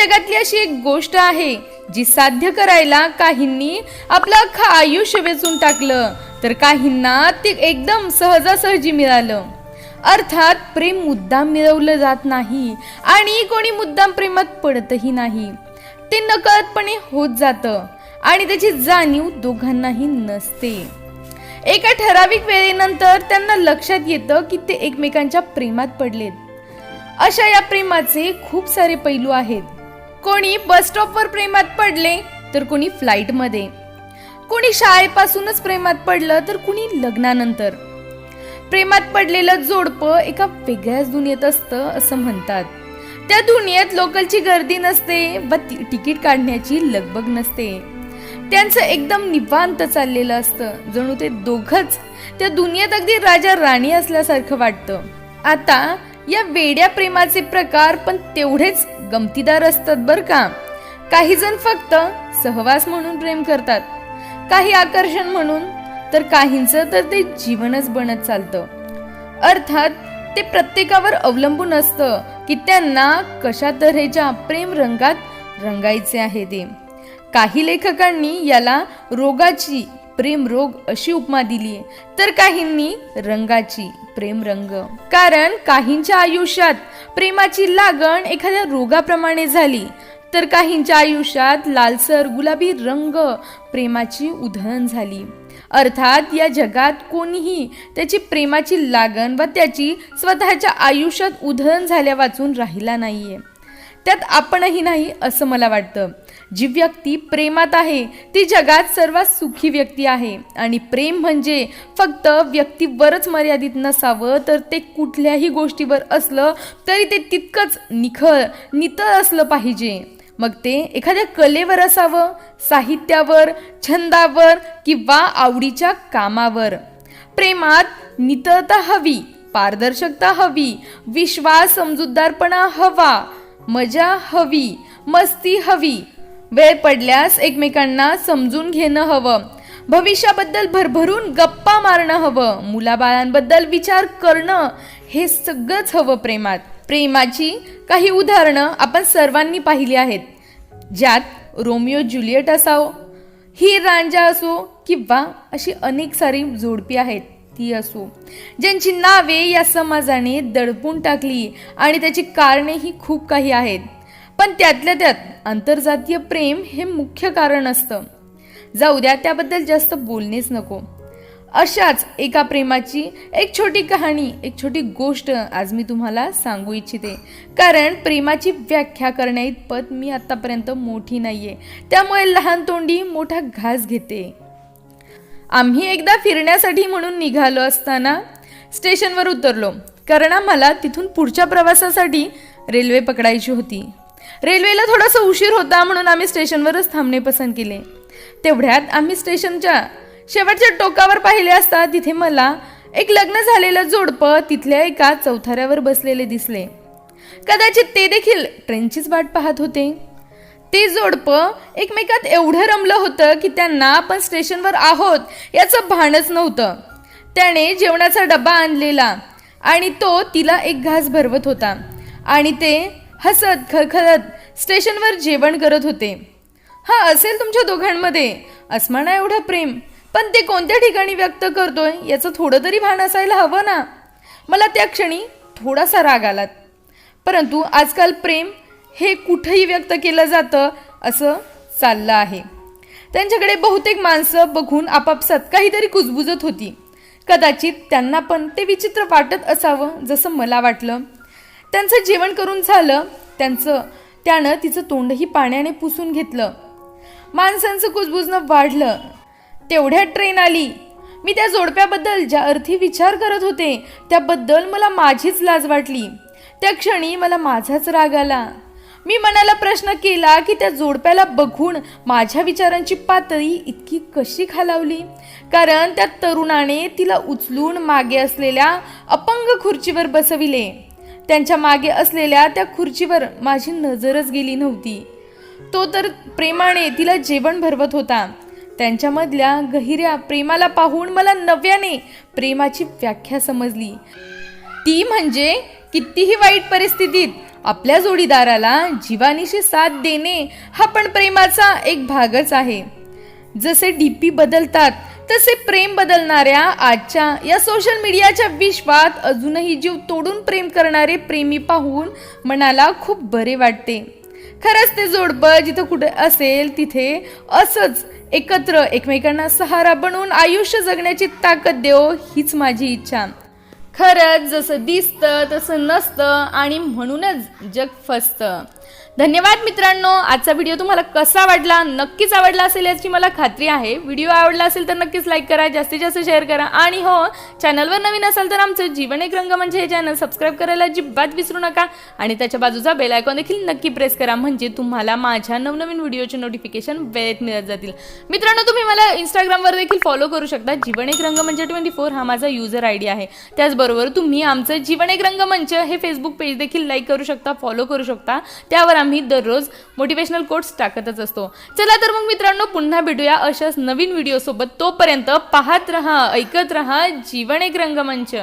जगातली अशी एक गोष्ट आहे जी साध्य करायला काहींनी आपलं अख्खं आयुष्य वेचून टाकलं तर काहींना ते एकदम सहजासहजी मिळालं. अर्थात प्रेम मुद्दाम मिळवलं जात नाही आणि कोणी मुद्दाम प्रेमात पडतही नाही. ते नकळतपणे होत जातं आणि त्याची जाणीव दोघांनाही नसते. एका ठराविक वेळेनंतर त्यांना लक्षात येतं की ते एकमेकांच्या प्रेमात पडलेत. अशा या प्रेमाचे खूप सारे पैलू आहेत. कोणी बस स्टॉपवर प्रेमात पडले तर कोणी फ्लाईटमध्ये कोणी शाळेपासूनच प्रेमात पडलं तर कुणी लग्नानंतर. प्रेमात पडलेलं जोडपं एका वेगळ्याच दुनियेत असतं असं म्हणतात. त्या दुनियेत लोकलची गर्दी नसते व तिकीट काढण्याची लगबग नसते. त्यांचं एकदम निवांत चाललेलं असतं जणू ते दोघच. त्या दुनियेत अगदी राजा राणी असल्यासारखं वाटतं. आता या वेड्या प्रेमाचे प्रकार पण तेवढेच गमतीदार असतात बर का. काही जण फक्त सहवास म्हणून प्रेम करतात. काही आकर्षण म्हणून तर काहींचं तर ते जीवनच बनत चालतं. अर्थात ते प्रत्येकावर अवलंबून असतं की त्यांना कशा तऱ्हेच्या प्रेम रंगात रंगायचे आहे ते. काही लेखकांनी याला रोगाची प्रेम रोग अशी उपमा दिली तर काहींनी रंगाची प्रेम रंग. कारण काहींच्या आयुष्यात प्रेमाची लागण एखाद्या रोगाप्रमाणे झाली तर काहींच्या आयुष्यात लालसर गुलाबी रंग प्रेमाची उधळण झाली. अर्थात या जगात कोणीही त्याची प्रेमाची लागण व त्याची स्वतःच्या आयुष्यात उधळण झाल्या वाचून राहिला नाहीये. त्यात आपणही नाही असं मला वाटतं. जी व्यक्ती प्रेमात आहे ती जगात सर्वात सुखी व्यक्ती आहे. आणि प्रेम म्हणजे फक्त व्यक्तीवरच मर्यादित नसावं तर ते कुठल्याही गोष्टीवर असलं तरी ते तितकंच निखळ नितळ असलं पाहिजे. मग ते एखाद्या कलेवर असावं साहित्यावर छंदावर किंवा आवडीच्या कामावर. प्रेमात नितळता हवी पारदर्शकता हवी विश्वास समजूतदारपणा हवा मजा हवी मस्ती हवी वेळ पडल्यास एकमेकांना समजून घेणं हवं. भविष्याबद्दल भरभरून गप्पा मारणं हवं. मुलाबाळांबद्दल विचार करणं हे सगळंच हवं प्रेमात. प्रेमाची काही उदाहरणं आपण सर्वांनी पाहिली आहेत. ज्यात रोमिओ ज्युलियट असावं ही रांजा असो किंवा अशी अनेक सारी जोडपी आहेत ती असो. ज्यांची नावे या समाजाने दडपून टाकली आणि त्याची कारणेही खूप काही आहेत. पण त्यातल्या त्यात आंतरजातीय प्रेम हे मुख्य कारण असतं. जाऊ द्या त्याबद्दल जास्त बोलणेच नको. अशाच एका प्रेमाची एक छोटी कहाणी एक छोटी गोष्ट आज मी तुम्हाला सांगू इच्छिते. कारण प्रेमाची व्याख्या करण्याइतपत मी आत्तापर्यंत मोठी नाही आहे त्यामुळे लहान तोंडी मोठा घास घेते. आम्ही एकदा फिरण्यासाठी म्हणून निघालो असताना स्टेशनवर उतरलो. कारण आम्हाला तिथून पुढच्या प्रवासासाठी रेल्वे पकडायची होती. रेल्वेला थोडासा उशीर होता म्हणून आम्ही स्टेशनवरच थांबणे पसंत केले. तेवढ्यात आम्ही स्टेशनच्या शेवटच्या टोकावर पाहिले असता तिथे मला एक लग्न झालेलं जोडपं तिथल्या एका चौथाऱ्यावर बसलेले दिसले. कदाचित ते देखील ट्रेनचीच वाट पाहत होते. ते जोडपं एकमेकात एवढं रमलं होतं की त्यांना आपण स्टेशनवर आहोत याचं भानच नव्हतं. त्याने जेवणाचा डबा आणलेला आणि तो तिला एक घास भरवत होता आणि ते हसत खळखळत स्टेशनवर जेवण करत होते. हा असेल तुमच्या दोघांमध्ये. अस्माना एवढं प्रेम. पण ते कोणत्या ठिकाणी व्यक्त करतोय याचं थोडं तरी भान असायला हवं ना. मला त्या क्षणी थोडासा राग आलात. परंतु आजकाल प्रेम हे कुठंही व्यक्त केलं जातं असं चाललं आहे. त्यांच्याकडे बहुतेक माणसं बघून आपापसात काहीतरी कुजबुजत होती. कदाचित त्यांना पण ते विचित्र वाटत असावं जसं मला वाटलं. त्यांचं जेवण करून झालं त्यांचं त्यानं तिचं तोंडही पाण्याने पुसून घेतलं. माणसांचं कुजबुजणं वाढलं. तेवढ्यात ट्रेन आली. मी त्या जोडप्याबद्दल ज्या अर्थी विचार करत होते त्याबद्दल मला माझीच लाज वाटली. त्या क्षणी मला माझाच राग आला. मी मनाला प्रश्न केला की त्या जोडप्याला बघून माझ्या विचारांची पातळी इतकी कशी खालावली? कारण त्या तरुणाने तिला उचलून मागे असलेल्या अपंग खुर्चीवर बसविले. त्यांच्या मागे असलेल्या त्या खुर्चीवर माझी नजरच गेली नव्हती. तो तर प्रेमाने तिला जेवण भरवत होता. त्यांच्यामधल्या गहिऱ्या प्रेमाला पाहून मला नव्याने प्रेमाची व्याख्या समजली. ती म्हणजे कितीही वाईट परिस्थितीत आपल्या जोडीदाराला जीवानीशी साथ देणे हा पण प्रेमाचा एक भागच आहे. जसे डीपी बदलतात तसे प्रेम बदलणाऱ्या आजच्या या सोशल मीडियाच्या विश्वात अजूनही जीव तोडून प्रेम करणारे प्रेमी पाहून मनाला खूप बरे वाटते. खरंच ते जोडपं जिथं कुठे असेल तिथे असंच एकत्र एकमेकांना सहारा बनवून आयुष्य जगण्याची ताकद देव हीच माझी इच्छा. खरंच जसं दिसतं तसं नसतं आणि म्हणूनच जग फसतं. धन्यवाद मित्रांनो. आजचा व्हिडिओ तुम्हाला कसा वाटला? नक्कीच आवडला असेल याची मला खात्री आहे. व्हिडिओ आवडला असेल तर नक्कीच लाईक करा जास्तीत जास्त शेअर करा. आणि हो चॅनलवर नवीन असाल तर आमचं जीवन एक रंग म्हणजे हे चॅनल सबस्क्राईब करायला अजिबात विसरू नका. आणि त्याच्या बाजूचा बेल आयकॉन देखील नक्की प्रेस करा. म्हणजे तुम्हाला माझ्या नवनवीन व्हिडिओचे नोटिफिकेशन वेळेत मिळत जातील. मित्रांनो तुम्ही मला इंस्टाग्रामवर देखील फॉलो करू शकता. जीवन एक रंग म्हणजे ट्वेंटी फोर हा माझा युजर आय डी आहे. त्याचबरोबर तुम्ही आमचं जीवन एक रंगमंच म्हणजे हे फेसबुक पेज देखील लाईक करू शकता फॉलो करू शकता. त्यावर आम्ही दररोज मोटिवेशनल कोट्स टाकतच असतो. चला तर मग मित्रांनो पुन्हा भेटूया अशाच नवीन व्हिडिओ सोबत. तोपर्यंत पाहत रहा ऐकत रहा जीवन एक रंगमंच.